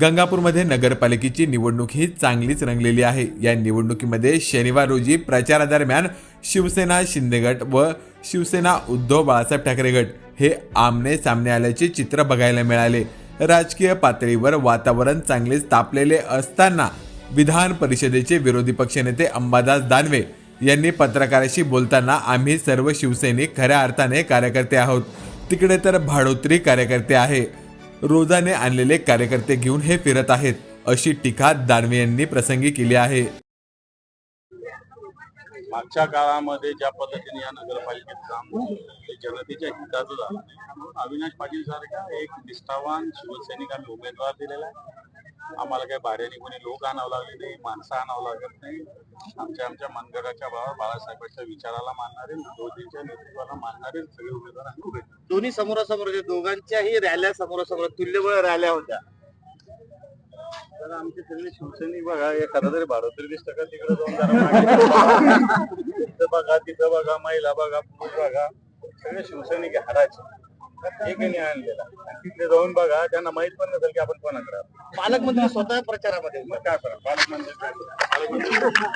गंगापूरमध्ये नगरपालिकेची निवडणूक ही चांगलीच रंगलेली आहे. या निवडणुकीमध्ये शनिवार रोजी प्रचारादरम्यान शिवसेना शिंदेगट व शिवसेना उद्धव बाळासाहेब ठाकरे गट हे आमने सामने आल्याचे चित्र बघायला मिळाले. राजकीय पातळीवर वातावरण चांगलेच तापलेले असताना विधान परिषदेचे विरोधी पक्षनेते अंबादास दानवे यांनी पत्रकाराशी बोलताना आम्ही सर्व शिवसैनिक खऱ्या अर्थाने कार्यकर्ते आहोत. तिकडे तर भाडोत्री कार्यकर्ते आहे. रोजाने आणलेले कार्यकर्ते घेऊन हे फिरत आहेत अशी टीका दानवे यांनी प्रसंगी केली आहे. मागच्या काळामध्ये ज्या पद्धतीने या नगरपालिकेत काम ते जनतेच्या हिताचं झालं अविनाश पाटील सारखा एक निष्ठावान शिवसैनिक आम्ही उमेदवार दिलेला आहे. आम्हाला काही भाड्याने कोणी लोक आणावं लागले नाही माणसं आणावं लागत नाही. आमच्या आमच्या मनगटाच्या भावावर बाळासाहेबांच्या विचाराला मानणारे मोदींच्या नेतृत्वाला मानणारे सगळे उमेदवार आम्ही उभे केले. दोन्ही समोरासमोर होते दोघांच्याही रॅल्या समोरासमोर तुल्यबळ रॅल्या होत्या. तर आमचे सगळे शिवसैनिक बघा एखादा तरी भाडोत्री दिसतं का तिकडे जाऊन जरा मागे तिथं बघा तिथं बघा महिला बघा पुरुष बघा सगळे शिवसैनिक हाडाचे. एकही आणलेला. आणि तिथे जाऊन बघा त्यांना माहीत पण नसेल की आपण कोणाकडे आहोत. पालकमंत्री स्वतः प्रचारामध्ये मग काय फरक पालकमंत्री पालकमंत्री.